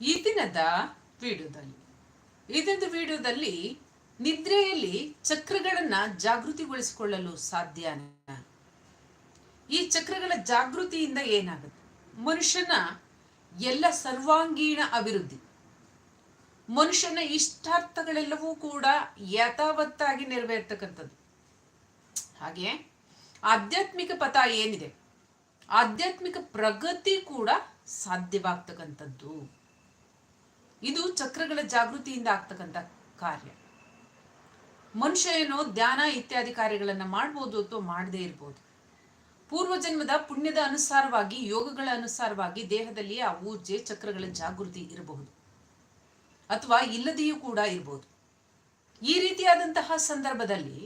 ಈ ದಿನದ ವಿಡಿಯೋದಲ್ಲಿ, ಈ ದಿನದ ವಿಡಿಯೋದಲ್ಲಿ ನಿದ್ರೆಯಲ್ಲಿ ಚಕ್ರಗಳನ್ನು ಜಾಗೃತಿಗೊಳಿಸಿಕೊಳ್ಳಲು ಸಾಧ್ಯ ಈ ಚಕ್ರಗಳ ಜಾಗೃತಿಯಿಂದ ಏನಾಗುತ್ತೆ? ಮನುಷ್ಯನ ಎಲ್ಲ ಸರ್ವಾಂಗೀಣ ಅಭಿವೃದ್ಧಿ, ಮನುಷ್ಯನ ಇಷ್ಟಾರ್ಥಗಳೆಲ್ಲವೂ ಕೂಡ ಯಥಾವತ್ತಾಗಿ ನೆರವೇರ್ತಕ್ಕಂಥದ್ದು. ಹಾಗೆ ಆಧ್ಯಾತ್ಮಿಕ ಪಥ ಏನಿದೆ? ಆಧ್ಯಾತ್ಮಿಕ ಪ್ರಗತಿ ಕೂಡ ಸಾಧ್ಯವಾಗ್ತಕ್ಕಂಥದ್ದು. ಇದು ಚಕ್ರಗಳ ಜಾಗೃತಿಯಿಂದ ಆಗ್ತಕ್ಕಂಥ ಕಾರ್ಯ. ಮನುಷ್ಯ ಏನೋ ಧ್ಯಾನ ಇತ್ಯಾದಿ ಕಾರ್ಯಗಳನ್ನು ಮಾಡ್ಬೋದು ಅಥವಾ ಮಾಡದೇ ಇರ್ಬೋದು. ಪೂರ್ವಜನ್ಮದ ಪುಣ್ಯದ ಅನುಸಾರವಾಗಿ, ಯೋಗಗಳ ಅನುಸಾರವಾಗಿ ದೇಹದಲ್ಲಿ ಆ ಊರ್ಜೆ, ಚಕ್ರಗಳ ಜಾಗೃತಿ ಇರಬಹುದು. ಅಥವಾ ಇಲ್ಲದೆಯೂ ಕೂಡ ಇರಬಹುದು ಈ ರೀತಿಯಾದಂತಹ ಸಂದರ್ಭದಲ್ಲಿ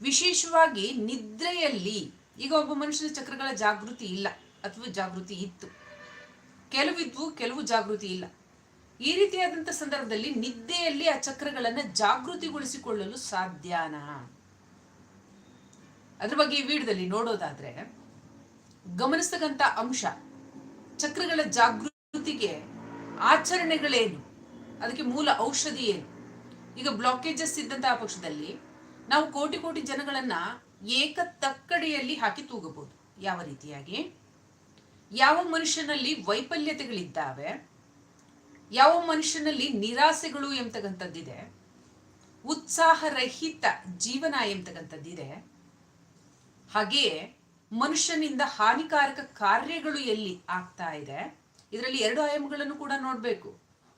ವಿಶೇಷವಾಗಿ ನಿದ್ರೆಯಲ್ಲಿ ಈಗ ಒಬ್ಬ ಮನುಷ್ಯನ ಚಕ್ರಗಳ ಜಾಗೃತಿ ಇಲ್ಲ, ಅಥವಾ ಜಾಗೃತಿ ಇತ್ತು. ಕೆಲವಿದ್ವು, ಕೆಲವು ಜಾಗೃತಿ ಇಲ್ಲ. ಈ ರೀತಿಯಾದಂಥ ಸಂದರ್ಭದಲ್ಲಿ ನಿದ್ದೆಯಲ್ಲಿ ಆ ಚಕ್ರಗಳನ್ನು ಜಾಗೃತಿಗೊಳಿಸಿಕೊಳ್ಳಲು ಸಾಧ್ಯನಾ? ಅದ್ರ ಬಗ್ಗೆ ಈ ವಿಡಿಯೋದಲ್ಲಿ ನೋಡೋದಾದ್ರೆ ಗಮನಿಸ್ತಕ್ಕಂಥ ಅಂಶ, ಚಕ್ರಗಳ ಜಾಗೃತಿಗೆ ಆಚರಣೆಗಳೇನು? ಅದಕ್ಕೆ ಮೂಲ ಔಷಧಿ ಏನು? ಈಗ ಬ್ಲಾಕೇಜಸ್ ಇದ್ದಂತಹ ಪಕ್ಷದಲ್ಲಿ ನಾವು ಕೋಟಿ ಕೋಟಿ ಜನಗಳನ್ನ ಏಕ ತಕ್ಕಡಿಯಲ್ಲಿ ಹಾಕಿ ತೂಗಬಹುದು. ಯಾವ ರೀತಿಯಾಗಿ? ಯಾವ ಮನುಷ್ಯನಲ್ಲಿ ವೈಫಲ್ಯತೆಗಳಿದ್ದಾವೆ? ಯಾವ ಮನುಷ್ಯನಲ್ಲಿ ನಿರಾಸೆಗಳು ಎಂಬತಕ್ಕಂಥದ್ದಿದೆ ಉತ್ಸಾಹರಹಿತ ಜೀವನ ಎಂಬತಕ್ಕಂಥದ್ದಿದೆ ಹಾಗೆಯೇ ಮನುಷ್ಯನಿಂದ ಹಾನಿಕಾರಕ ಕಾರ್ಯಗಳು ಎಲ್ಲಿ ಆಗ್ತಾ ಇದೆ, ಇದರಲ್ಲಿ ಎರಡು ಆಯಾಮಗಳನ್ನು ಕೂಡ ನೋಡಬೇಕು.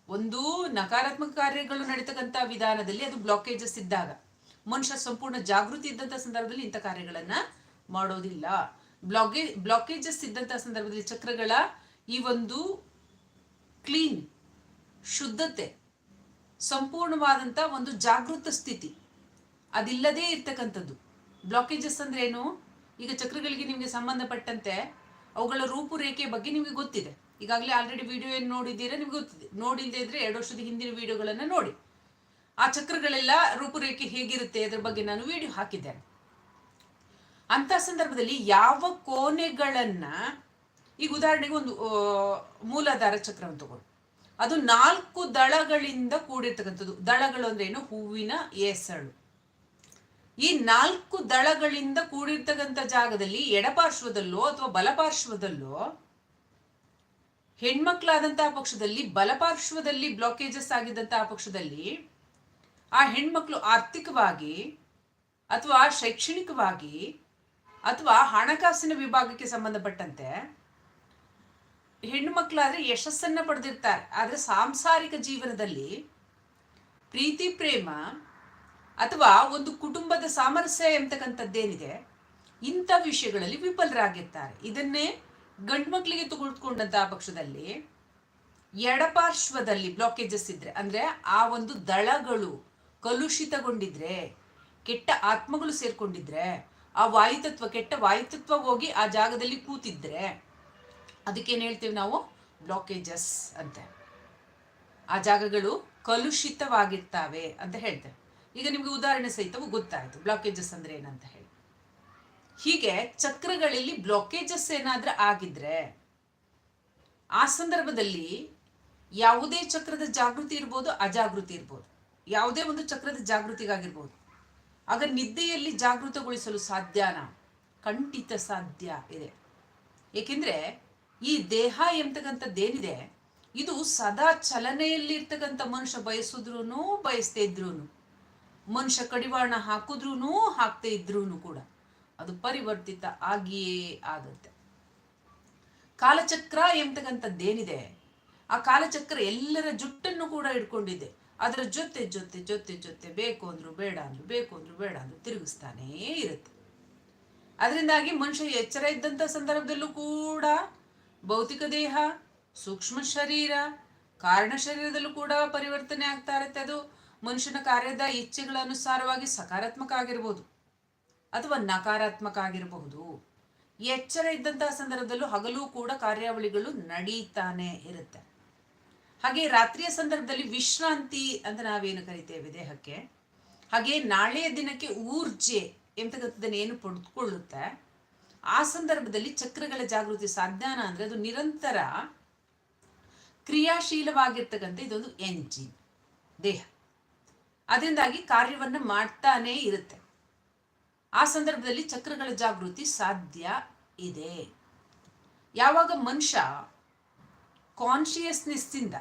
ಒಂದು, ನಕಾರಾತ್ಮಕ ಕಾರ್ಯಗಳು ನಡೀತಕ್ಕಂಥ ವಿಧಾನದಲ್ಲಿ ಅದು ಬ್ಲಾಕೇಜಸ್ ಇದ್ದಾಗ, ಮನುಷ್ಯ ಸಂಪೂರ್ಣ ಜಾಗೃತಿ ಇದ್ದಂಥ ಸಂದರ್ಭದಲ್ಲಿ ಇಂಥ ಕಾರ್ಯಗಳನ್ನ ಮಾಡೋದಿಲ್ಲ. ಬ್ಲಾಕೇ ಬ್ಲಾಕೇಜಸ್ ಇದ್ದಂಥ ಸಂದರ್ಭದಲ್ಲಿ ಚಕ್ರಗಳ ಈ ಒಂದು ಕ್ಲೀನ್ ಶುದ್ಧತೆ ಸಂಪೂರ್ಣವಾದಂಥ ಒಂದು ಜಾಗೃತ ಸ್ಥಿತಿ. ಅದಿಲ್ಲದೇ ಇರ್ತಕ್ಕಂಥದ್ದು. ಬ್ಲಾಕೇಜಸ್ ಅಂದ್ರೆ ಏನು ಈಗ ಚಕ್ರಗಳಿಗೆ ನಿಮಗೆ ಸಂಬಂಧಪಟ್ಟಂತೆ ಅವುಗಳ ರೂಪುರೇಖೆ ಬಗ್ಗೆ ನಿಮಗೆ ಗೊತ್ತಿದೆ. ಈಗಾಗಲೇ ಆಲ್ರೆಡಿ ವಿಡಿಯೋ ಏನು ನೋಡಿದ್ದೀರಾ? ನಿಮ್ಗೆ ಗೊತ್ತಿದೆ. ನೋಡಿಲ್ಲದೆ ಇದ್ರೆ ಎರಡು ವರ್ಷದ ಹಿಂದಿನ ವಿಡಿಯೋಗಳನ್ನು ನೋಡಿ. ಆ ಚಕ್ರಗಳೆಲ್ಲ ರೂಪುರೇಖೆ ಹೇಗಿರುತ್ತೆ ಅದ್ರ ಬಗ್ಗೆ ನಾನು ವಿಡಿಯೋ ಹಾಕಿದ್ದೇನೆ. ಅಂತ ಸಂದರ್ಭದಲ್ಲಿ ಯಾವ ಕೋಣೆಗಳನ್ನ, ಈಗ ಉದಾಹರಣೆಗೆ ಒಂದು ಮೂಲಾಧಾರ ಚಕ್ರವನ್ನು ತಗೊಳ್ಳಿ. ಅದು ನಾಲ್ಕು ದಳಗಳಿಂದ ಕೂಡಿರ್ತಕ್ಕಂಥದ್ದು. ದಳಗಳು ಅಂದ್ರೆ ಏನು? ಹೂವಿನ ಎಸಳು ಈ ನಾಲ್ಕು ದಳಗಳಿಂದ ಕೂಡಿರ್ತಕ್ಕಂಥ ಜಾಗದಲ್ಲಿ ಎಡಪಾರ್ಶ್ವದಲ್ಲೋ ಅಥವಾ ಬಲಪಾರ್ಶ್ವದಲ್ಲೋ ಹೆಣ್ಮಕ್ಳಾದಂತಹ ಪಕ್ಷದಲ್ಲಿ ಬಲಪಾರ್ಶ್ವದಲ್ಲಿ ಬ್ಲಾಕೇಜಸ್ ಆಗಿದ್ದಂತಹ ಪಕ್ಷದಲ್ಲಿ ಆ ಹೆಣ್ಮಕ್ಳು ಆರ್ಥಿಕವಾಗಿ ಅಥವಾ ಶೈಕ್ಷಣಿಕವಾಗಿ ಅಥವಾ ಹಣಕಾಸಿನ ವಿಭಾಗಕ್ಕೆ ಸಂಬಂಧಪಟ್ಟಂತೆ ಹೆಣ್ಣು ಮಕ್ಕಳಾದ್ರೆ ಯಶಸ್ಸನ್ನು ಪಡೆದಿರ್ತಾರೆ. ಆದರೆ ಸಾಂಸಾರಿಕ ಜೀವನದಲ್ಲಿ ಪ್ರೀತಿ, ಪ್ರೇಮ ಅಥವಾ ಒಂದು ಕುಟುಂಬದ ಸಾಮರಸ್ಯ ಎಂತಕ್ಕಂಥದ್ದೇನಿದೆ ಇಂಥ ವಿಷಯಗಳಲ್ಲಿ ವಿಫಲರಾಗಿರ್ತಾರೆ. ಇದನ್ನೇ ಗಂಡು ಮಕ್ಕಳಿಗೆ ತೆಗೆದುಕೊಂಡಂತಹ ಪಕ್ಷದಲ್ಲಿ ಎಡಪಾರ್ಶ್ವದಲ್ಲಿ ಬ್ಲಾಕೇಜಸ್ ಇದ್ರೆ, ಅಂದ್ರೆ ಆ ಒಂದು ದಳಗಳು ಕಲುಷಿತಗೊಂಡಿದ್ರೆ, ಕೆಟ್ಟ ಆತ್ಮಗಳು ಸೇರ್ಕೊಂಡಿದ್ರೆ, ಆ ವಾಯುತತ್ವ, ಕೆಟ್ಟ ವಾಯುತತ್ವ ಹೋಗಿ ಆ ಜಾಗದಲ್ಲಿ ಕೂತಿದ್ರೆ ಅದಕ್ಕೇನು ಹೇಳ್ತೀವಿ ನಾವು? ಬ್ಲಾಕೇಜಸ್ ಅಂತ. ಆ ಜಾಗಗಳು ಕಲುಷಿತವಾಗಿರ್ತಾವೆ ಅಂತ ಹೇಳ್ತೇವೆ. ಈಗ ನಿಮಗೆ ಉದಾಹರಣೆ ಸಹಿತವು ಗೊತ್ತಾಯಿತು. ಬ್ಲಾಕೇಜಸ್ ಅಂದ್ರೆ ಏನಂತ ಹೇಳಿ. ಹೀಗೆ ಚಕ್ರಗಳಲ್ಲಿ ಬ್ಲಾಕೇಜಸ್ ಏನಾದರೂ ಆಗಿದ್ರೆ ಆ ಸಂದರ್ಭದಲ್ಲಿ ಯಾವುದೇ ಚಕ್ರದ ಜಾಗೃತಿ ಇರ್ಬೋದು, ಅಜಾಗೃತಿ ಇರ್ಬೋದು. ಯಾವುದೇ ಒಂದು ಚಕ್ರದ ಜಾಗೃತಿಗಾಗಿರ್ಬೋದು. ಆಗ ನಿದ್ದೆಯಲ್ಲಿ ಜಾಗೃತಗೊಳಿಸಲು ಸಾಧ್ಯನಾ? ಖಂಡಿತ ಸಾಧ್ಯ ಇದೆ. ಏಕೆಂದ್ರೆ ಈ ದೇಹ ಎಂತಕ್ಕಂಥದ್ದೇನಿದೆ? ಇದು ಸದಾ ಚಲನೆಯಲ್ಲಿ ಇರ್ತಕ್ಕಂಥ ಮನುಷ್ಯ ಬಯಸಿದ್ರು ಬಯಸ್ತಾ ಇದ್ರು ಮನುಷ್ಯ ಕಡಿವಾಣ ಹಾಕಿದ್ರೂ ಹಾಕ್ತಾ ಇದ್ರೂ ಕೂಡ ಅದು ಪರಿವರ್ತಿತ ಆಗಿಯೇ ಆಗುತ್ತೆ. ಕಾಲಚಕ್ರ ಎಂಬತಕ್ಕಂಥದ್ದೇನಿದೆ ಆ ಕಾಲಚಕ್ರ ಎಲ್ಲರ ಜುಟ್ಟನ್ನು ಕೂಡ ಇಟ್ಕೊಂಡಿದೆ ಅದರ ಜೊತೆ ಜೊತೆ ಜೊತೆ ಜೊತೆ ಬೇಕು ಅಂದ್ರು ಬೇಡ ಅಂದ್ರು ಬೇಕು ಅಂದ್ರು ಬೇಡ ಅಂದ್ರು ತಿರುಗಿಸ್ತಾನೇ ಇರುತ್ತೆ. ಅದರಿಂದಾಗಿ ಮನುಷ್ಯ ಎಚ್ಚರ ಇದ್ದಂಥ ಸಂದರ್ಭದಲ್ಲೂ ಕೂಡ ಭೌತಿಕ ದೇಹ, ಸೂಕ್ಷ್ಮ ಶರೀರ, ಕಾರಣ ಶರೀರದಲ್ಲೂ ಕೂಡ ಪರಿವರ್ತನೆ ಆಗ್ತಾ ಇರುತ್ತೆ. ಅದು ಮನುಷ್ಯನ ಕಾರ್ಯದ ಇಚ್ಛೆಗಳ ಅನುಸಾರವಾಗಿ ಸಕಾರಾತ್ಮಕ ಆಗಿರ್ಬೋದು ಅಥವಾ ನಕಾರಾತ್ಮಕ ಆಗಿರಬಹುದು. ಎಚ್ಚರ ಇದ್ದಂತಹ ಸಂದರ್ಭದಲ್ಲೂ ಹಗಲು ಕೂಡ ಕಾರ್ಯಾವಳಿಗಳು ನಡೀತಾನೆ ಇರುತ್ತೆ. ಹಾಗೆ ರಾತ್ರಿಯ ಸಂದರ್ಭದಲ್ಲಿ ವಿಶ್ರಾಂತಿ ಅಂತ ನಾವೇನು ಕರಿತೇವೆ ದೇಹಕ್ಕೆ? ಹಾಗೆ ನಾಳೆಯ ದಿನಕ್ಕೆ ಊರ್ಜೆ ಎಂತಕ್ಕಂಥದ್ದನ್ನು ಏನು ಪಡೆದುಕೊಳ್ಳುತ್ತೆ? ಆ ಸಂದರ್ಭದಲ್ಲಿ ಚಕ್ರಗಳ ಜಾಗೃತಿ ಸಾಧ್ಯನ ಅಂದ್ರೆ ಅದು ನಿರಂತರ ಕ್ರಿಯಾಶೀಲವಾಗಿರ್ತಕ್ಕಂಥ ಇದೊಂದು ಎಂಜಿನ್ ದೇಹ. ಅದರಿಂದಾಗಿ ಕಾರ್ಯವನ್ನು ಮಾಡ್ತಾನೇ ಇರುತ್ತೆ. ಆ ಸಂದರ್ಭದಲ್ಲಿ ಚಕ್ರಗಳ ಜಾಗೃತಿ ಸಾಧ್ಯ ಇದೆ. ಯಾವಾಗ ಮನುಷ್ಯ ಕಾನ್ಶಿಯಸ್ನೆಸ್ಸಿಂದ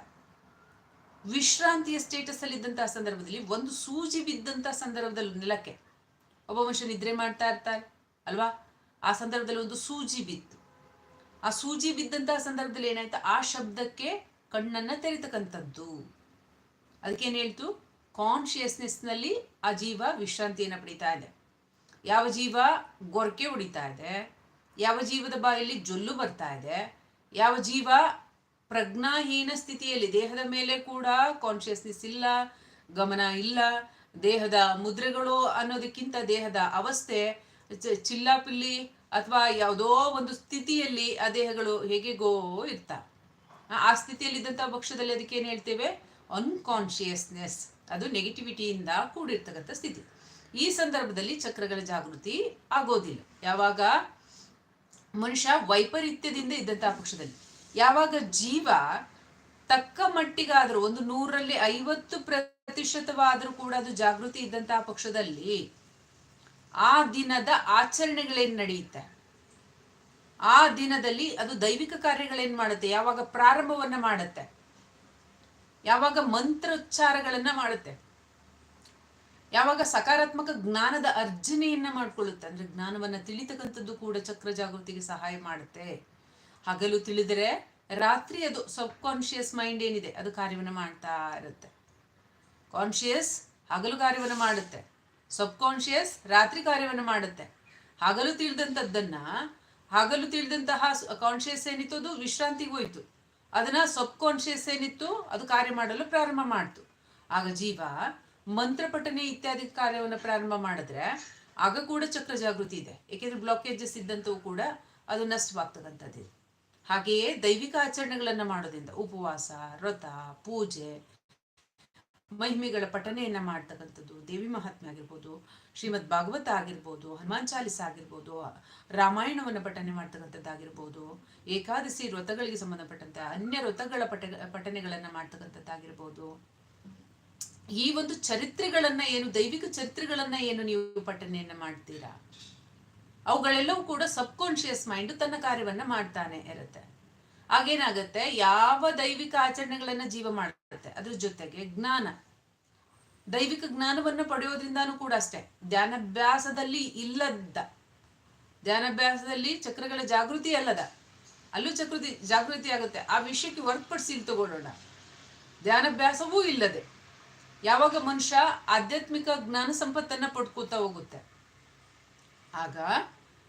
ವಿಶ್ರಾಂತಿಯ ಸ್ಟೇಟಸ್ ಅಲ್ಲಿ ಇದ್ದಂತಹ ಸಂದರ್ಭದಲ್ಲಿ ಒಂದು ಸೂಜಿ ಬಿದ್ದಂತಹ ಸಂದರ್ಭದಲ್ಲಿ ನೆಲಕ್ಕೆ ಒಬ್ಬ ಮನುಷ್ಯ ನಿದ್ರೆ ಮಾಡ್ತಾ ಇರ್ತಾರೆ ಅಲ್ವಾ? ಆ ಸಂದರ್ಭದಲ್ಲಿ ಒಂದು ಸೂಜಿ ಬಿತ್ತು ಆ ಸೂಜಿ ಬಿದ್ದಂತಹ ಸಂದರ್ಭದಲ್ಲಿ ಏನಾಯ್ತು? ಆ ಶಬ್ದಕ್ಕೆ ಕಣ್ಣನ್ನ ತೆರಿತಕ್ಕಂಥದ್ದು. ಅದಕ್ಕೇನು ಹೇಳ್ತು? ಕಾನ್ಶಿಯಸ್ನೆಸ್ನಲ್ಲಿ ಆ ಜೀವ ವಿಶ್ರಾಂತಿಯನ್ನು ಪಡಿತಾ ಇದೆ. ಯಾವ ಜೀವ? ಗೊರಕೆ ಹೊಡಿತಾ ಇದೆ. ಯಾವ ಜೀವದ ಬಾಯಲ್ಲಿ ಜೊಲ್ಲು ಬರ್ತಾ ಇದೆ. ಯಾವ ಜೀವ? ಪ್ರಜ್ಞಾಹೀನ ಸ್ಥಿತಿಯಲ್ಲಿ ದೇಹದ ಮೇಲೆ ಕೂಡ ಕಾನ್ಶಿಯಸ್ನೆಸ್ ಇಲ್ಲ, ಗಮನ ಇಲ್ಲ. ದೇಹದ ಮುದ್ರೆಗಳು ಅನ್ನೋದಕ್ಕಿಂತ ದೇಹದ ಅವಸ್ಥೆ ಚಿಲ್ಲಾಪಿಲ್ಲಿ ಅಥವಾ ಯಾವುದೋ ಒಂದು ಸ್ಥಿತಿಯಲ್ಲಿ ಆ ದೇಹಗಳು ಹೇಗೆಗೋ ಇರ್ತಾ ಆ- ಸ್ಥಿತಿಯಲ್ಲಿದ್ದಂಥ ಪಕ್ಷದಲ್ಲಿ ಅದಕ್ಕೆ ಏನು ಹೇಳ್ತೇವೆ? ಅನ್ಕಾನ್ಶಿಯಸ್ನೆಸ್ ಅದು ನೆಗೆಟಿವಿಟಿಯಿಂದ ಕೂಡಿರ್ತಕ್ಕಂಥ ಸ್ಥಿತಿ. ಈ ಸಂದರ್ಭದಲ್ಲಿ ಚಕ್ರಗಳ ಜಾಗೃತಿ ಆಗೋದಿಲ್ಲ. ಯಾವಾಗ? ಮನುಷ್ಯ ವೈಪರೀತ್ಯದಿಂದ ಇದ್ದಂಥ ಪಕ್ಷದಲ್ಲಿ. ಯಾವಾಗ ಜೀವ ತಕ್ಕ ಮಟ್ಟಿಗಾದರೂ ಒಂದು ನೂರಲ್ಲಿ ಐವತ್ತು ಪ್ರತಿಶತವಾದರೂ ಕೂಡ ಅದು ಜಾಗೃತಿ ಇದ್ದಂತಹ ಪಕ್ಷದಲ್ಲಿ ಆ ದಿನದ ಆಚರಣೆಗಳೇನು ನಡೆಯುತ್ತೆ? ಆ ದಿನದಲ್ಲಿ ಅದು ದೈವಿಕ ಕಾರ್ಯಗಳೇನು ಮಾಡುತ್ತೆ? ಯಾವಾಗ ಪ್ರಾರಂಭವನ್ನ ಮಾಡುತ್ತೆ? ಯಾವಾಗ ಮಂತ್ರೋಚ್ಚಾರಗಳನ್ನು ಮಾಡುತ್ತೆ? ಯಾವಾಗ ಸಕಾರಾತ್ಮಕ ಜ್ಞಾನದ ಅರ್ಜನೆಯನ್ನ ಮಾಡ್ಕೊಳ್ಳುತ್ತೆ? ಅಂದ್ರೆ ಜ್ಞಾನವನ್ನ ತಿಳಿತಕ್ಕಂಥದ್ದು ಕೂಡ ಚಕ್ರ ಜಾಗೃತಿಗೆ ಸಹಾಯ ಮಾಡುತ್ತೆ. ಹಗಲು ತಿಳಿದರೆ ರಾತ್ರಿ ಅದು ಸಬ್ ಕಾನ್ಶಿಯಸ್ ಮೈಂಡ್ ಏನಿದೆ? ಅದು ಕಾರ್ಯವನ್ನು ಮಾಡ್ತಾ ಇರುತ್ತೆ. ಕಾನ್ಶಿಯಸ್ ಹಗಲು ಕಾರ್ಯವನ್ನು ಮಾಡುತ್ತೆ. ಸಬ್ ಕಾನ್ಶಿಯಸ್ ರಾತ್ರಿ ಕಾರ್ಯವನ್ನು ಮಾಡುತ್ತೆ. ಹಗಲು ತಿಳಿದಂಥದ್ದನ್ನ ಹಗಲು ತಿಳಿದಂತಹ ಕಾನ್ಷಿಯಸ್ ಏನಿತ್ತು ಅದು? ವಿಶ್ರಾಂತಿಗೆ ಹೋಯ್ತು. ಅದನ್ನ ಸಬ್ ಕಾನ್ಶಿಯಸ್ ಏನಿತ್ತು? ಅದು ಕಾರ್ಯ ಮಾಡಲು ಪ್ರಾರಂಭ ಮಾಡ್ತು. ಆಗ ಜೀವ ಮಂತ್ರಪಠನೆ ಇತ್ಯಾದಿ ಕಾರ್ಯವನ್ನು ಪ್ರಾರಂಭ ಮಾಡಿದ್ರೆ ಆಗ ಕೂಡ ಚಕ್ರ ಜಾಗೃತಿ ಇದೆ. ಏಕೆಂದರೆ ಬ್ಲಾಕೇಜಸ್ ಇದ್ದಂಥವು ಕೂಡ ಅದು ನಷ್ಟವಾಗ್ತಕ್ಕಂಥದ್ದು ಹಾಗೆಯೇ ದೈವಿಕ ಆಚರಣೆಗಳನ್ನು ಮಾಡೋದ್ರಿಂದ ಉಪವಾಸ, ವ್ರತ, ಪೂಜೆ ಮಹಿಮೆಗಳ ಪಠನೆಯನ್ನ ಮಾಡ್ತಕ್ಕಂಥದ್ದು. ದೇವಿ ಮಹಾತ್ಮೆ ಆಗಿರ್ಬೋದು, ಶ್ರೀಮದ್ ಭಾಗವತ ಆಗಿರ್ಬೋದು, ಹನುಮಾನ್ ಚಾಲಿಸ ಆಗಿರ್ಬೋದು, ರಾಮಾಯಣವನ್ನು ಪಠನೆ ಮಾಡ್ತಕ್ಕಂಥದ್ದಾಗಿರ್ಬೋದು, ಏಕಾದಶಿ ವ್ರತಗಳಿಗೆ ಸಂಬಂಧಪಟ್ಟಂತೆ ಅನ್ಯ ವ್ರತಗಳ ಪಠ, ಪಠನೆಗಳನ್ನ ಮಾಡ್ತಕ್ಕಂಥದ್ದಾಗಿರ್ಬೋದು. ಈ ಒಂದು ಚರಿತ್ರೆಗಳನ್ನ ಏನು, ದೈವಿಕ ಚರಿತ್ರೆಗಳನ್ನ ಏನು ನೀವು ಪಠನೆಯನ್ನ ಮಾಡ್ತೀರಾ? ಅವುಗಳೆಲ್ಲವೂ ಕೂಡ ಸಬ್ ಕಾನ್ಶಿಯಸ್ ಮೈಂಡ್ ತನ್ನ ಕಾರ್ಯವನ್ನ ಮಾಡ್ತಾನೆ ಇರುತ್ತೆ. ಆಗೇನಾಗತ್ತೆ? ಯಾವ ದೈವಿಕ ಆಚರಣೆಗಳನ್ನ ಜೀವ ಮಾಡುತ್ತೆ? ಅದ್ರ ಜೊತೆಗೆ ಜ್ಞಾನ. ದೈವಿಕ ಜ್ಞಾನವನ್ನು ಪಡೆಯೋದ್ರಿಂದಾನು ಕೂಡ ಅಷ್ಟೇ. ಧ್ಯಾನಭ್ಯಾಸದಲ್ಲಿ ಇಲ್ಲದ ಧ್ಯಾನಭ್ಯಾಸದಲ್ಲಿ ಚಕ್ರಗಳ ಜಾಗೃತಿ ಅಲ್ಲದ. ಅಲ್ಲೂ ಚಕ್ರತಿ ಜಾಗೃತಿ ಆಗುತ್ತೆ. ಆ ವಿಷಯಕ್ಕೆ ಹೊರತುಪಡಿಸಿ ಇಲ್ಲಿ ತಗೊಳ್ಳೋಣ. ಧ್ಯಾನಾಭ್ಯಾಸವೂ ಇಲ್ಲದೆ. ಯಾವಾಗ ಮನುಷ್ಯ ಆಧ್ಯಾತ್ಮಿಕ ಜ್ಞಾನ ಸಂಪತ್ತನ್ನ ಪಡ್ಕೋತಾ ಹೋಗುತ್ತೆ? ಆಗ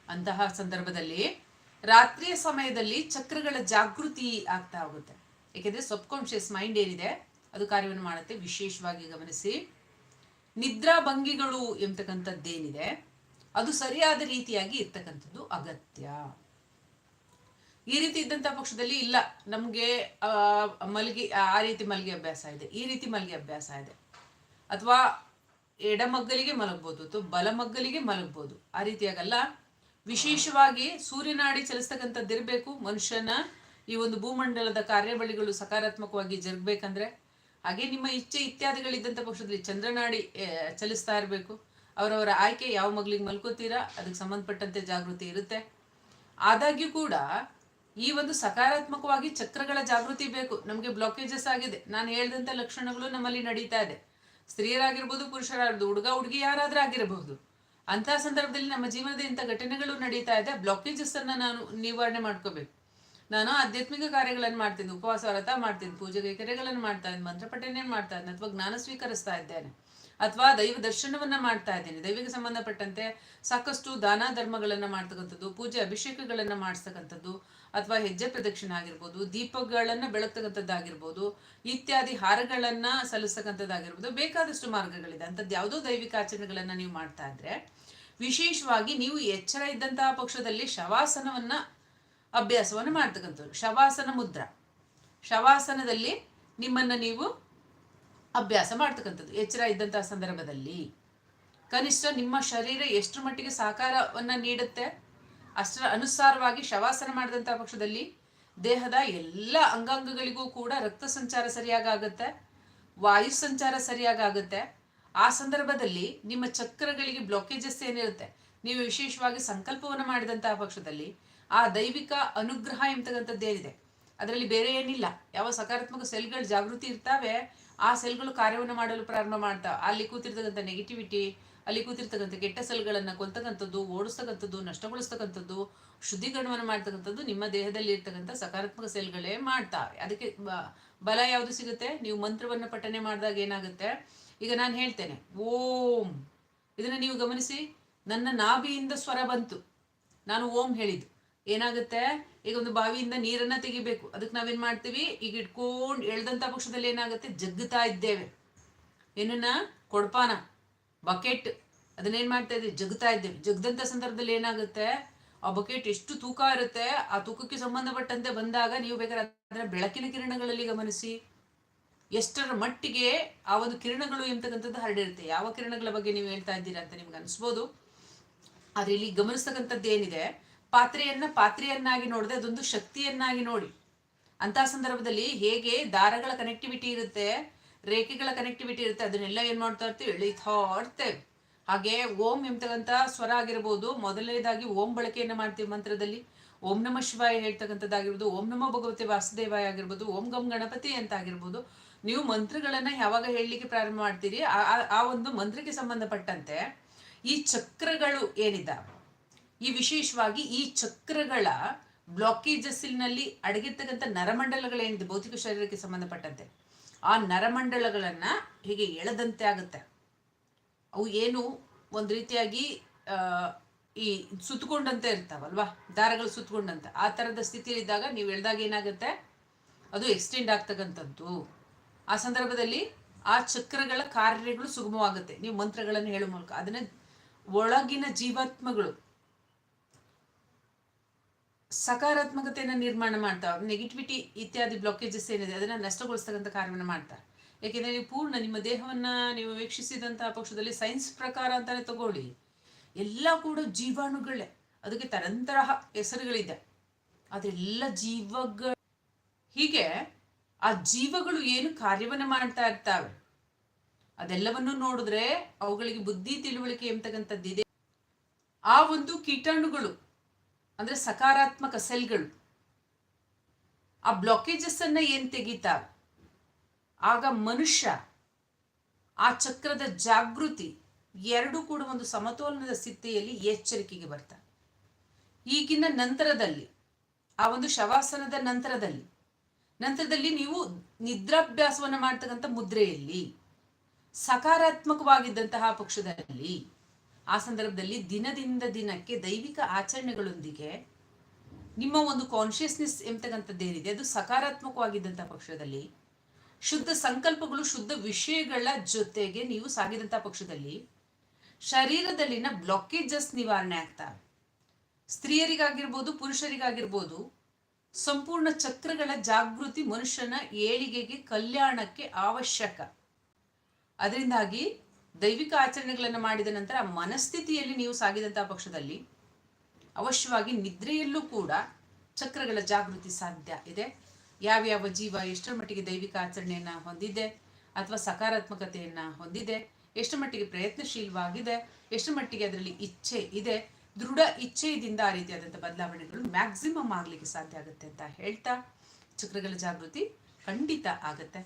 ಅಂತಹ ಸಂದರ್ಭದಲ್ಲಿ ರಾತ್ರಿಯ ಸಮಯದಲ್ಲಿ ಚಕ್ರಗಳ ಜಾಗೃತಿ ಆಗ್ತಾ ಹೋಗುತ್ತೆ. ಏಕೆಂದ್ರೆ ಸಬ್ ಕಾನ್ಶಿಯಸ್ ಮೈಂಡ್ ಏನಿದೆ, ಅದು ಕಾರ್ಯವನ್ನು ಮಾಡುತ್ತೆ. ವಿಶೇಷವಾಗಿ ಗಮನಿಸಿ, ನಿದ್ರಾ ಭಂಗಿಗಳು ಎಂಬತಕ್ಕಂಥದ್ದೇನಿದೆ, ಅದು ಸರಿಯಾದ ರೀತಿಯಾಗಿ ಇರ್ತಕ್ಕಂಥದ್ದು ಅಗತ್ಯ. ಈ ರೀತಿ ಇದ್ದಂಥ ಪಕ್ಷದಲ್ಲಿ ಇಲ್ಲ. ನಮಗೆ ಮಲಗಿ, ಆ ರೀತಿ ಮಲಗಿ ಅಭ್ಯಾಸ ಇದೆ, ಈ ರೀತಿ ಮಲಗಿ ಅಭ್ಯಾಸ ಇದೆ. ಅಥವಾ ಎಡಮಗ್ಗಲಿಗೆ ಮಲಗ್ಬೋದು, ಅಥವಾ ಬಲಮಗ್ಗಲಿಗೆ ಮಲಗ್ಬೋದು. ಆ ರೀತಿಯಾಗಲ್ಲ. ವಿಶೇಷವಾಗಿ ಸೂರ್ಯನಾಡಿ ಚಲಿಸ್ತಕ್ಕಂಥದ್ದಿರಬೇಕು ಮನುಷ್ಯನ ಈ ಒಂದು ಭೂಮಂಡಲದ ಕಾರ್ಯವಳಿಗಳು ಸಕಾರಾತ್ಮಕವಾಗಿ ಜರುಗಬೇಕಂದ್ರೆ, ಹಾಗೆ ನಿಮ್ಮ ಇಚ್ಛೆ ಇತ್ಯಾದಿಗಳಿದ್ದಂಥ ಪಕ್ಷದಲ್ಲಿ ಚಂದ್ರನಾಡಿ ಚಲಿಸ್ತಾ ಇರಬೇಕು. ಅವರವರ ಆಯ್ಕೆ ಯಾವ ಮಗಳಿಗೆ ಮಲ್ಕೋತೀರಾ, ಅದಕ್ಕೆ ಸಂಬಂಧಪಟ್ಟಂತೆ ಜಾಗೃತಿ ಇರುತ್ತೆ. ಆದಾಗ್ಯೂ ಕೂಡ ಈ ಒಂದು ಸಕಾರಾತ್ಮಕವಾಗಿ ಚಕ್ರಗಳ ಜಾಗೃತಿ ಬೇಕು. ನಮಗೆ ಬ್ಲಾಕೇಜಸ್ ಆಗಿದೆ. ನಾನು ಹೇಳಿದಂಥ ಲಕ್ಷಣಗಳು ನಮ್ಮಲ್ಲಿ ನಡೀತಾ ಇದೆ. ಸ್ತ್ರೀಯರಾಗಿರ್ಬೋದು, ಪುರುಷರಾಗಿರ್ಬೋದು, ಹುಡುಗ, ಹುಡುಗಿ ಯಾರಾದ್ರೂ ಆಗಿರಬಹುದು ಅಂತಹ ಸಂದರ್ಭದಲ್ಲಿ ನಮ್ಮ ಜೀವನದ ಇಂಥ ಘಟನೆಗಳು ನಡೀತಾ ಇದೆ. ಬ್ಲಾಕೇಜಸ್ ಅನ್ನ ನಾನು ನಿವಾರಣೆ ಮಾಡ್ಕೋಬೇಕು. ನಾನು ಆಧ್ಯಾತ್ಮಿಕ ಕಾರ್ಯಗಳನ್ನು ಮಾಡ್ತೀನಿ ಉಪವಾಸ, ವ್ರತ ಮಾಡ್ತೀನಿ ಪೂಜೆ ಕೈಕರ್ಯಗಳನ್ನು ಮಾಡ್ತಾ ಇದ್ದೀನಿ ಮಂತ್ರಪಠನೆ ಮಾಡ್ತಾ ಇದ್ದೀನಿ ಅಥವಾ ಜ್ಞಾನ ಸ್ವೀಕರಿಸ್ತಾ ಇದ್ದೇನೆ. ಅಥವಾ ದೈವ ದರ್ಶನವನ್ನ ಮಾಡ್ತಾ ಇದ್ದೀನಿ. ದೈವಿಗೆ ಸಂಬಂಧಪಟ್ಟಂತೆ ಸಾಕಷ್ಟು ದಾನ ಧರ್ಮಗಳನ್ನ ಮಾಡ್ತಕ್ಕಂಥದ್ದು, ಪೂಜೆ ಅಭಿಷೇಕಗಳನ್ನ ಮಾಡಿಸ್ತಕ್ಕಂಥದ್ದು ಅಥವಾ ಹೆಜ್ಜೆ ಪ್ರದಕ್ಷಿಣೆ ಆಗಿರ್ಬೋದು, ದೀಪಗಳನ್ನ ಬೆಳಗ್ತಕ್ಕಂಥದ್ದಾಗಿರ್ಬೋದು ಇತ್ಯಾದಿ ಹಾರಗಳನ್ನ ಸಲ್ಲಿಸ್ತಕ್ಕಂಥದ್ದಾಗಿರ್ಬೋದು ಬೇಕಾದಷ್ಟು ಮಾರ್ಗಗಳಿದೆ. ಅಂಥದ್ದು ಯಾವುದೋ ದೈವಿಕ ಆಚರಣೆಗಳನ್ನ ನೀವು ಮಾಡ್ತಾ ಇದ್ರೆ ವಿಶೇಷವಾಗಿ ನೀವು ಎಚ್ಚರ ಇದ್ದಂತಹ ಪಕ್ಷದಲ್ಲಿ ಶವಾಸನವನ್ನ, ಅಭ್ಯಾಸವನ್ನು ಮಾಡ್ತಕ್ಕಂಥದ್ದು ಶವಾಸನ ಮುದ್ರ. ಶವಾಸನದಲ್ಲಿ ನಿಮ್ಮನ್ನ ನೀವು ಅಭ್ಯಾಸ ಮಾಡ್ತಕ್ಕಂಥದ್ದು. ಎಚ್ಚರ ಇದ್ದಂತಹ ಸಂದರ್ಭದಲ್ಲಿ. ಕನಿಷ್ಠ ನಿಮ್ಮ ಶರೀರ ಎಷ್ಟು ಮಟ್ಟಿಗೆ ಸಾಕಾರವನ್ನು ನೀಡುತ್ತೆ? ಅಷ್ಟರ ಅನುಸಾರವಾಗಿ ಶವಾಸನ ಮಾಡಿದಂಥ ಪಕ್ಷದಲ್ಲಿ ದೇಹದ ಎಲ್ಲ ಅಂಗಾಂಗಗಳಿಗೂ ಕೂಡ ರಕ್ತ ಸಂಚಾರ ಸರಿಯಾಗಿ ಆಗುತ್ತೆ. ವಾಯು ಸಂಚಾರ ಸರಿಯಾಗಿ ಆಗುತ್ತೆ. ಆ ಸಂದರ್ಭದಲ್ಲಿ ನಿಮ್ಮ ಚಕ್ರಗಳಿಗೆ ಬ್ಲಾಕೇಜಸ್ ಏನಿರುತ್ತೆ? ನೀವು ವಿಶೇಷವಾಗಿ ಸಂಕಲ್ಪವನ್ನು ಮಾಡಿದಂತಹ ಪಕ್ಷದಲ್ಲಿ ಆ ದೈವಿಕ ಅನುಗ್ರಹ ಎಂಬತಕ್ಕಂಥದ್ದೇನಿದೆ ಅದರಲ್ಲಿ ಬೇರೆ ಏನಿಲ್ಲ. ಯಾವ ಸಕಾರಾತ್ಮಕ ಸೆಲ್ಗಳು ಜಾಗೃತಿ ಇರ್ತಾವೆ, ಆ ಸೆಲ್ಗಳು ಕಾರ್ಯವನ್ನು ಮಾಡಲು ಪ್ರಾರಂಭ ಮಾಡ್ತಾವೆ ಅಲ್ಲಿ ಕೂತಿರ್ತಕ್ಕಂಥ ನೆಗೆಟಿವಿಟಿ ಅಲ್ಲಿ ಕೂತಿರ್ತಕ್ಕಂಥ ಕೆಟ್ಟ ಸೆಲ್ಗಳನ್ನು ಕೊಲ್ತಕ್ಕಂಥದ್ದು ಓಡಿಸ್ತಕ್ಕಂಥದ್ದು, ನಷ್ಟಗೊಳಿಸ್ತಕ್ಕಂಥದ್ದು, ಶುದ್ಧೀಕರಣವನ್ನು ಮಾಡ್ತಕ್ಕಂಥದ್ದು ನಿಮ್ಮ ದೇಹದಲ್ಲಿ ಇರ್ತಕ್ಕಂಥ ಸಕಾರಾತ್ಮಕ ಸೆಲ್ಗಳೇ ಮಾಡ್ತಾವೆ. ಅದಕ್ಕೆ ಬಲ ಯಾವುದು ಸಿಗುತ್ತೆ? ನೀವು ಮಂತ್ರವನ್ನು ಪಠನೆ ಮಾಡಿದಾಗ ಏನಾಗುತ್ತೆ? ಈಗ ನಾನು ಹೇಳ್ತೇನೆ. ಓಂ. ಇದನ್ನ ನೀವು ಗಮನಿಸಿ. ನನ್ನ ನಾಭಿಯಿಂದ ಸ್ವರ ಬಂತು. ನಾನು ಓಂ ಹೇಳಿದ್ದು. ಏನಾಗುತ್ತೆ? ಈಗ ಒಂದು ಬಾವಿಯಿಂದ ನೀರನ್ನ ತೆಗಿಬೇಕು. ಅದಕ್ಕೆ ನಾವೇನ್ ಮಾಡ್ತೀವಿ? ಈಗ ಇಟ್ಕೊಂಡು ಎಳ್ದಂತ ಪಕ್ಷದಲ್ಲಿ ಏನಾಗುತ್ತೆ? ಜಗ್ಗುತ್ತಾ ಇದ್ದೇವೆ. ಏನನ್ನ? ಕೊಡ್ಪಾನ. ಬಕೆಟ್. ಅದನ್ನೇನ್ ಮಾಡ್ತಾ ಇದ್ದೀವಿ? ಜಗ್ತಾ ಇದ್ದೇವೆ. ಜಗ್ದಂತ ಸಂದರ್ಭದಲ್ಲಿ ಏನಾಗುತ್ತೆ? ಆ ಬಕೆಟ್ ಎಷ್ಟು ತೂಕ ಇರುತ್ತೆ? ಆ ತೂಕಕ್ಕೆ ಸಂಬಂಧಪಟ್ಟಂತೆ ಬಂದಾಗ ನೀವು ಬೇಕಾದ್ರೆ ಬೆಳಕಿನ ಕಿರಣಗಳಲ್ಲಿ ಗಮನಿಸಿ. ಎಷ್ಟರ ಮಟ್ಟಿಗೆ ಆ ಒಂದು ಕಿರಣಗಳು ಎಂತಕ್ಕಂಥದ್ದು ಹರಡಿರುತ್ತೆ? ಯಾವ ಕಿರಣಗಳ ಬಗ್ಗೆ ನೀವು ಹೇಳ್ತಾ ಇದ್ದೀರಾ ಅಂತ ನಿಮ್ಗೆ ಅನಿಸ್ಬೋದು. ಆದ್ರೆ ಇಲ್ಲಿ ಗಮನಿಸ್ತಕ್ಕಂಥದ್ದು ಏನಿದೆ? ಪಾತ್ರೆಯನ್ನ ಪಾತ್ರೆಯನ್ನಾಗಿ ನೋಡದೆ ಅದೊಂದು ಶಕ್ತಿಯನ್ನಾಗಿ ನೋಡಿ. ಅಂತ ಸಂದರ್ಭದಲ್ಲಿ ಹೇಗೆ ದಾರಗಳ ಕನೆಕ್ಟಿವಿಟಿ ಇರುತ್ತೆ, ರೇಖೆಗಳ ಕನೆಕ್ಟಿವಿಟಿ ಇರುತ್ತೆ, ಅದನ್ನೆಲ್ಲ ಏನ್ ಮಾಡ್ತಾ ಇರ್ತೀವಿ? ಎಳಿತಾ ಇರ್ತೇವೆ. ಹಾಗೆ ಓಂ ಎಂಬತಕ್ಕಂಥ ಸ್ವರ ಆಗಿರ್ಬೋದು, ಮೊದಲನೇದಾಗಿ ಓಂ ಬಳಕೆಯನ್ನು ಮಾಡ್ತೀವಿ ಮಂತ್ರದಲ್ಲಿ. ಓಂ ನಮ ಶಿವಾಯ ಹೇಳ್ತಕ್ಕಂಥದ್ದಾಗಿರ್ಬೋದು, ಓಂ ನಮ ಭಗವತಿ ವಾಸುದೇವಾಯ ಆಗಿರ್ಬೋದು, ಓಂ ಗಂ ಗಣಪತಿ ಅಂತ ಆಗಿರ್ಬೋದು ನೀವು ಮಂತ್ರಗಳನ್ನ ಯಾವಾಗ ಹೇಳಲಿಕ್ಕೆ ಪ್ರಾರಂಭ ಮಾಡ್ತೀರಿ? ಆ ಒಂದು ಮಂತ್ರಕ್ಕೆ ಸಂಬಂಧಪಟ್ಟಂತೆ ಈ ಚಕ್ರಗಳು ಏನಿದ್ದಾವೆ ಈ ವಿಶೇಷವಾಗಿ ಈ ಚಕ್ರಗಳ ಬ್ಲಾಕೇಜಸ್ಸಿನಲ್ಲಿ ಅಡಗಿರ್ತಕ್ಕಂಥ ನರಮಂಡಲಗಳೇನಿದೆ? ಭೌತಿಕ ಶರೀರಕ್ಕೆ ಸಂಬಂಧಪಟ್ಟಂತೆ. ಆ ನರಮಂಡಲಗಳನ್ನ ಹೀಗೆ ಎಳೆದಂತೆ ಆಗುತ್ತೆ. ಅವು ಏನು ಒಂದು ರೀತಿಯಾಗಿ ಈ ಸುತ್ತಕೊಂಡಂತೆ ಇರ್ತಾವಲ್ವಾ? ದಾರಗಳು ಸುತ್ತಕೊಂಡಂತೆ. ಆ ಥರದ ಸ್ಥಿತಿಯಲ್ಲಿದ್ದಾಗ ನೀವು ಎಳ್ದಾಗ ಏನಾಗುತ್ತೆ? ಅದು ಎಕ್ಸ್ಟೆಂಡ್ ಆಗ್ತಕ್ಕಂಥದ್ದು. ಆ ಸಂದರ್ಭದಲ್ಲಿ ಆ ಚಕ್ರಗಳ ಕಾರ್ಯಗಳು ಸುಗಮವಾಗುತ್ತೆ. ನೀವು ಮಂತ್ರಗಳನ್ನು ಹೇಳುವ ಮೂಲಕ. ಅದನ್ನ ಒಳಗಿನ ಜೀವಾತ್ಮಗಳು ಸಕಾರಾತ್ಮಕತೆಯನ್ನು ನಿರ್ಮಾಣ ಮಾಡ್ತಾವೆ. ನೆಗೆಟಿವಿಟಿ ಇತ್ಯಾದಿ ಬ್ಲಾಕೇಜಸ್ ಏನಿದೆ, ಅದನ್ನ ನಷ್ಟಗೊಳಿಸ್ತಕ್ಕಂಥ ಕಾರ್ಯವನ್ನು ಮಾಡ್ತಾರೆ. ಯಾಕೆಂದ್ರೆ ನೀವು ಪೂರ್ಣ ನಿಮ್ಮ ದೇಹವನ್ನ ನೀವು ವೀಕ್ಷಿಸಿದಂತಹ ಪಕ್ಷದಲ್ಲಿ ಸೈನ್ಸ್ ಪ್ರಕಾರ ಅಂತಾನೆ ತಗೊಳ್ಳಿ. ಎಲ್ಲ ಕೂಡ ಜೀವಾಣುಗಳೇ. ಅದಕ್ಕೆ ತರಂತರಹ ಹೆಸರುಗಳಿದೆ. ಅದೆಲ್ಲ ಜೀವಗಳ ಹೀಗೆ ಆ ಜೀವಗಳು ಏನು ಕಾರ್ಯವನ್ನ ಮಾಡ್ತಾ ಇರ್ತಾವೆ? ಅದೆಲ್ಲವನ್ನು ನೋಡಿದ್ರೆ ಅವುಗಳಿಗೆ ಬುದ್ಧಿ ತಿಳುವಳಿಕೆ ಎಂಬತಕ್ಕಂಥದ್ದಿದೆ ಆ ಒಂದು ಕೀಟಾಣುಗಳು, ಅಂದ್ರೆ ಸಕಾರಾತ್ಮಕ ಸೆಲ್ಗಳು, ಆ ಬ್ಲಾಕೇಜಸ್ ಅನ್ನ ಏನ್ ತೆಗಿತಾವೆ? ಆಗ ಮನುಷ್ಯ, ಆ ಚಕ್ರದ ಜಾಗೃತಿ ಎರಡೂ ಕೂಡ ಒಂದು ಸಮತೋಲನದ ಸ್ಥಿತಿಯಲ್ಲಿ ಎಚ್ಚರಿಕೆಗೆ ಬರ್ತಾರೆ ಈಗಿನ ನಂತರದಲ್ಲಿ, ಆ ಒಂದು ಶವಾಸನದ ನಂತರದಲ್ಲಿ ನಂತರದಲ್ಲಿ ನೀವು ನಿದ್ರಾಭ್ಯಾಸವನ್ನು ಮಾಡ್ತಕ್ಕಂಥ ಮುದ್ರೆಯಲ್ಲಿ ಸಕಾರಾತ್ಮಕವಾಗಿದ್ದಂತಹ ಪಕ್ಷದಲ್ಲಿ, ಆ ಸಂದರ್ಭದಲ್ಲಿ ದಿನದಿಂದ ದಿನಕ್ಕೆ ದೈವಿಕ ಆಚರಣೆಗಳೊಂದಿಗೆ ನಿಮ್ಮ ಒಂದು ಕಾನ್ಷಿಯಸ್ನೆಸ್ ಎಂಬತಕ್ಕಂಥದ್ದೇನಿದೆ ಅದು ಸಕಾರಾತ್ಮಕವಾಗಿದ್ದಂಥ ಪಕ್ಷದಲ್ಲಿ, ಶುದ್ಧ ಸಂಕಲ್ಪಗಳು, ಶುದ್ಧ ವಿಷಯಗಳ ಜೊತೆಗೆ ನೀವು ಸಾಗಿದಂಥ ಪಕ್ಷದಲ್ಲಿ, ಶರೀರದಲ್ಲಿನ ಬ್ಲಾಕೇಜಸ್ ನಿವಾರಣೆ ಆಗ್ತಾ, ಸ್ತ್ರೀಯರಿಗಾಗಿರ್ಬೋದು, ಪುರುಷರಿಗಾಗಿರ್ಬೋದು ಸಂಪೂರ್ಣ ಚಕ್ರಗಳ ಜಾಗೃತಿ ಮನುಷ್ಯನ ಏಳಿಗೆಗೆ ಕಲ್ಯಾಣಕ್ಕೆ ಅವಶ್ಯಕ. ಅದರಿಂದಾಗಿ ದೈವಿಕ ಆಚರಣೆಗಳನ್ನು ಮಾಡಿದ ನಂತರ ಮನಸ್ಥಿತಿಯಲ್ಲಿ ನೀವು ಸಾಗಿದಂತಹ ಪಕ್ಷದಲ್ಲಿ ಅವಶ್ಯವಾಗಿ ನಿದ್ರೆಯಲ್ಲೂ ಕೂಡ ಚಕ್ರಗಳ ಜಾಗೃತಿ ಸಾಧ್ಯ ಇದೆ. ಯಾವ್ಯಾವ ಜೀವ ಎಷ್ಟರ ಮಟ್ಟಿಗೆ ದೈವಿಕ ಆಚರಣೆಯನ್ನ ಹೊಂದಿದೆ ಅಥವಾ ಸಕಾರಾತ್ಮಕತೆಯನ್ನು ಹೊಂದಿದೆ ಎಷ್ಟು ಮಟ್ಟಿಗೆ ಪ್ರಯತ್ನಶೀಲವಾಗಿದೆ ಎಷ್ಟು ಮಟ್ಟಿಗೆ ಅದರಲ್ಲಿ ಇಚ್ಛೆ ಇದೆ ದೃಢ ಇಚ್ಛೆಯಿಂದ ಆ ರೀತಿಯಾದಂಥ ಬದಲಾವಣೆಗಳು ಮ್ಯಾಕ್ಸಿಮಮ್ ಆಗಲಿಕ್ಕೆ ಸಾಧ್ಯ ಆಗುತ್ತೆ ಅಂತ ಹೇಳ್ತಾ ಚಕ್ರಗಳ ಜಾಗೃತಿ ಖಂಡಿತ ಆಗುತ್ತೆ.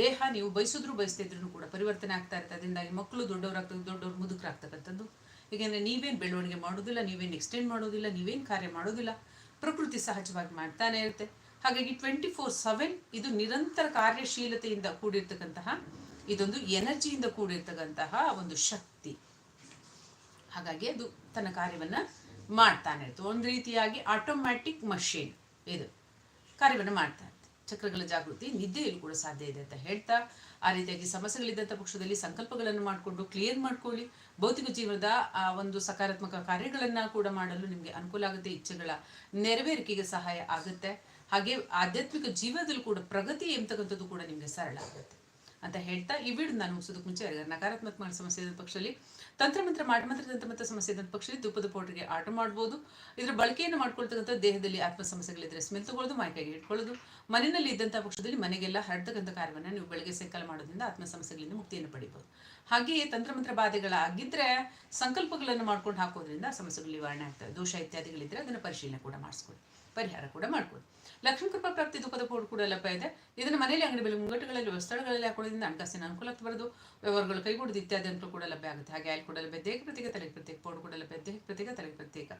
ದೇಹ ನೀವು ಬಯಸಿದ್ರು ಬಯಸ್ತಿದ್ರು ಕೂಡ ಪರಿವರ್ತನೆ ಆಗ್ತಾ ಇರುತ್ತೆ. ಅದರಿಂದಾಗಿ ಮಕ್ಕಳು ದೊಡ್ಡವರಾಗ್ತದೆ ದೊಡ್ಡವರು ಮುದುಕರಾಗ್ತಕ್ಕಂಥದ್ದು. ಏಕೆಂದರೆ ನೀವೇನು ಬೆಳವಣಿಗೆ ಮಾಡೋದಿಲ್ಲ, ನೀವೇನು ಎಕ್ಸ್ಟೆಂಡ್ ಮಾಡೋದಿಲ್ಲ, ನೀವೇನು ಕಾರ್ಯ ಮಾಡೋದಿಲ್ಲ. ಪ್ರಕೃತಿ ಸಹಜವಾಗಿ ಮಾಡ್ತಾನೆ ಇರುತ್ತೆ. ಹಾಗಾಗಿ ಟ್ವೆಂಟಿ ಫೋರ್ ಸೆವೆನ್ ಇದು ನಿರಂತರ ಕಾರ್ಯಶೀಲತೆಯಿಂದ ಕೂಡಿರ್ತಕ್ಕಂತಹ, ಇದೊಂದು ಎನರ್ಜಿಯಿಂದ ಕೂಡಿರ್ತಕ್ಕಂತಹ ಒಂದು ಶಕ್ತಿ. ಹಾಗಾಗಿ ಅದು ತನ್ನ ಕಾರ್ಯವನ್ನು ಮಾಡ್ತಾನೆ ಇರುತ್ತೆ ಒಂದು ರೀತಿಯಾಗಿ ಆಟೋಮ್ಯಾಟಿಕ್ ಮಷೀನ್ ಇದು. ಕಾರ್ಯವನ್ನು ಮಾಡ್ತಾ ಇರುತ್ತೆ ಚಕ್ರಗಳ ಜಾಗೃತಿ ನಿದ್ದೆಯಲ್ಲಿ ಕೂಡ ಸಾಧ್ಯ ಇದೆ ಅಂತ ಹೇಳ್ತಾ, ಆ ರೀತಿಯಾಗಿ ಸಮಸ್ಯೆಗಳಿದ್ದಂಥ ಪಕ್ಷದಲ್ಲಿ ಸಂಕಲ್ಪಗಳನ್ನು ಮಾಡಿಕೊಂಡು ಕ್ಲಿಯರ್ ಮಾಡ್ಕೊಳ್ಳಿ. ಭೌತಿಕ ಜೀವನದ, ಆ, ಒಂದು ಸಕಾರಾತ್ಮಕ ಕಾರ್ಯಗಳನ್ನ ಕೂಡ ಮಾಡಲು ನಿಮಗೆ ಅನುಕೂಲ ಆಗುತ್ತೆ, ಇಚ್ಛೆಗಳ ನೆರವೇರಿಕೆಗೆ ಸಹಾಯ ಆಗುತ್ತೆ. ಹಾಗೆ ಆಧ್ಯಾತ್ಮಿಕ ಜೀವನದಲ್ಲೂ ಕೂಡ ಪ್ರಗತಿ ಎಂಬತಕ್ಕಂಥದ್ದು ಕೂಡ ನಿಮಗೆ ಸರಳ ಆಗುತ್ತೆ. ಅಂತ ಹೇಳ್ತಾ ಈ ವಿಡಿಯೋ ನಾನು ಮುಗಿಸೋದಕ್ಕೆ ಮುಂಚೆ ನಕಾರಾತ್ಮಕ ಸಮಸ್ಯೆ ಇದ್ದ ಪಕ್ಷದಲ್ಲಿ ತಂತ್ರಮಂತ್ರ ಮಾಡಮಂತ್ರ ತಂತ್ರಮಂತ್ರ ಸಮಸ್ಯೆ ಇದ್ದ ಪಕ್ಷದಲ್ಲಿ ತುಪ್ಪದ ಪೌಡರ್ಗೆ ಆಟ ಮಾಡ್ಬೋದು. ಇದರ ಬಳಕೆಯನ್ನು ಮಾಡ್ಕೊಳ್ತಕ್ಕಂಥ ದೇಹದಲ್ಲಿ ಆತ್ಮ ಸಮಸ್ಯೆಗಳಿದ್ರೆ ಸ್ಮೆಲ್ ತಗೊಳ್ಳೋದು ಮಾಯಕಾಗಿ ಇಟ್ಕೊಳ್ಳೋದು. ಮನೆಯಲ್ಲಿ ಇದ್ದಂಥ ಪಕ್ಷದಲ್ಲಿ ಮನೆಗೆಲ್ಲ ಹರಡ್ತಕ್ಕಂಥ ಕಾರ್ಯವನ್ನು ನೀವು ಬೆಳಗ್ಗೆ ಸಾಯಂಕಾಲ ಮಾಡೋದ್ರಿಂದ ಆತ್ಮ ಸಮಸ್ಯೆಗಳಿಂದ ಮುಕ್ತಿಯನ್ನು ಪಡಿಬೋದು. ಹಾಗೆಯೇ ತಂತ್ರಮಂತ್ರ ಬಾಧೆಗಳಾಗಿದ್ದರೆ ಸಂಕಲ್ಪಗಳನ್ನು ಮಾಡ್ಕೊಂಡು ಹಾಕೋದ್ರಿಂದ ಸಮಸ್ಯೆಗಳು ನಿವಾರಣೆ ಆಗ್ತವೆ. ದೋಷ ಇತ್ಯಾದಿಗಳಿದ್ರೆ ಅದನ್ನು ಪರಿಶೀಲನೆ ಕೂಡ ಮಾಡಿಸ್ಕೊಳ್ಳಿ. ಪರಿಹಾರ ಕೂಡ ಮಾಡ್ಬೋದು. ಲಕ್ಷ್ಮೀ ಕೃಪಾ ಪ್ರಾಪ್ತಿ ದುಃಖದ ಪೌಡ್ ಕೂಡ ಲಭ್ಯ ಇದೆ. ಇದನ್ನು ಮನೆಯಲ್ಲಿ ಅಂಗಡಿ ಬೆಲೆ ಮುಂಗಟ್ಟುಗಳಲ್ಲಿ ಸ್ಥಳಗಳಲ್ಲಿ ಹಾಕೊಳ್ಳೋದ್ರಿಂದ ಹಣಕಾಸಿನ ಅನುಕೂಲ ಬರೋದು ವ್ಯವಹಾರಗಳು ಕೈಗೂಡದು ಇತ್ಯಾದಿ ಅಂತೂ ಕೂಡ ಲಭ್ಯ ಆಗುತ್ತೆ. ಹಾಗೆ ಅಲ್ಲಿ ಕೂಡ ಲಭ್ಯ. ದೇಹ ಪ್ರತ್ಯೇಕ ತಲೆಗೆ ಪ್ರತ್ಯೇಕ ಪೌಡ್ ಕೂಡ ಲಭ್ಯ. ದೇಹ ಪ್ರತ್ಯೇಕ ತಲೆ ಪ್ರತ್ಯೇಕ.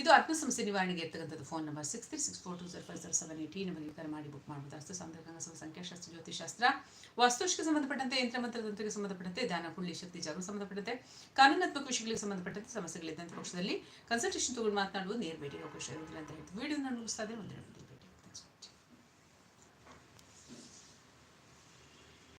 ಇದು ಆತ್ಮ ಸಮಸ್ಯೆ ನಿವಾರಣೆಗೆ ಇರ್ತಕ್ಕಂಥದ್ದು phone number six three six four two sir five sir seven eighty ನಂಬರ್ಗೆ ಕರೆ ಮಾಡಿ ಬುಕ್ ಮಾಡ್ಬೋದು. ಅಷ್ಟು ಸಂದರ್ಭ ಸಂಖ್ಯಾಶಾಸ್ತ್ರ, ಜ್ಯೋತಿಶಾಸ್ತ್ರ ವಾಸ್ತುಶಿಗೆ ಸಂಬಂಧಪಟ್ಟಂತೆ ಯಂತ್ರ ಮಂತ್ರತಂತ್ರಕ್ಕೆ ಸಂಬಂಧಪಟ್ಟಂತೆ ಧ್ಯಾನ ಪುಣ್ಯ, ಶಕ್ತಿ ಜಾಗೃತಿ ಸಂಬಂಧಪಟ್ಟಂತೆ ಕಾನೂನಾತ್ಮಕ ವಿಷಯಗಳಿಗೆ ಸಂಬಂಧಪಟ್ಟಂತೆ ಸಮಸ್ಯೆಗಳಿದ್ದಂಥ ಪಕ್ಷದಲ್ಲಿ ಕನ್ಸಲ್ಟೇಷನ್ ತಗೊಂಡು ಮಾತನಾಡುವುದು ನೇರ ಭೇಟಿಗೆ ಅವಕಾಶ ಇರುವುದಿಲ್ಲ ಅಂತ ಹೇಳ್ತೀವಿ. ವಿಡಿಯೋ ನಾನು ಮುಗಿಸ್ತಾ ಇದ್ದೇನೆ